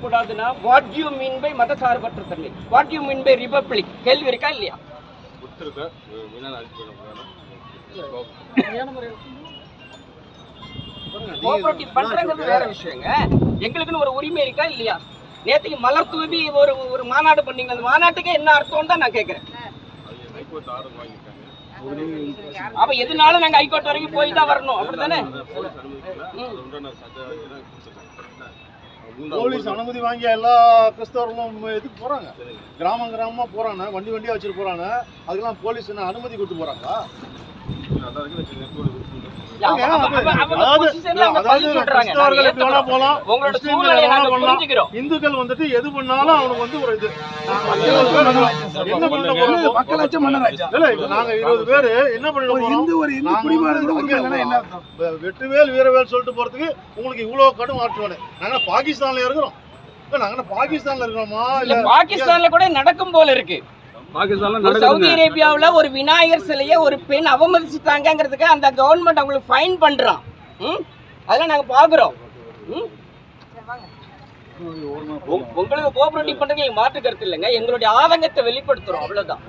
வரக்கூடாதுன்னா what you mean by மதசார்பற்ற தன்மை what you mean by republic கேள்வி இருக்கா இல்லையா? கோஆபரேட்டிவ் பண்றங்கிறது வேற விஷயங்க. எங்களுக்குன்னு ஒரு உரிமை இருக்கா இல்லையா? நேத்துக்கு மலர் தூவி ஒரு ஒரு மாநாடு பண்ணீங்க. அந்த மாநாட்டுக்கு என்ன அர்த்தம் தான் நான் கேட்கறேன் அப்ப எதுனாலும் நாங்க ஹைகோர்ட் வரைக்கும் போய் தான் வரணும். அப்படிதானே போலீஸ் அனுமதி வாங்கிய எல்லா கிறிஸ்தவர்களும் இதுக்கு போறாங்க. கிராமம் கிராமமா போறாங்க. வண்டி வண்டியா வச்சுட்டு போறாங்க. அதுக்கெல்லாம் போலீஸ் என்ன அனுமதி கொடுத்து போறாங்களா? இந்துக்கள் வந்துட்டு எது பண்ணாலும் அவனுக்கு வந்து ஒரு இது. மக்களாச்சும் நாங்க இருபது பேரு என்ன பண்ண ஒரு போறோம்? இந்து ஒரு இந்து நாங்க குடிமகன் வந்து கூட உரிமை இல்லைன்னா என்ன அங்கே அர்த்தம்? வெ- வெற்றிவேல் வீரவேல் சொல்லிட்டு போறதுக்கு உங்களுக்கு இவ்வளவு கடும் ஆற்றுவானே நாங்க பாகிஸ்தான்ல இருக்கிறோம்? இல்ல, நாங்க பாகிஸ்தான்ல இருக்கிறோமா? இல்ல பாகிஸ்தான்ல கூட நடக்கும் போல இருக்கு. சவுதி அரேபியாவுல ஒரு விநாயகர் சிலையை ஒரு பெண் அவமதிச்சுட்டாங்கிறதுக்கு அந்த கவர்மெண்ட் அவங்களுக்கு ஃபைன் பண்றான். ம்? அதெல்லாம் நாங்க பாக்குறோம். ம்? உங்க- உங்களுக்கு கோஆபரேட்டிவ் எங்களுக்கு மாற்று கருத்து இல்லைங்க. எங்களுடைய ஆதங்கத்தை வெளிப்படுத்துறோம். அவ்வளவுதான்.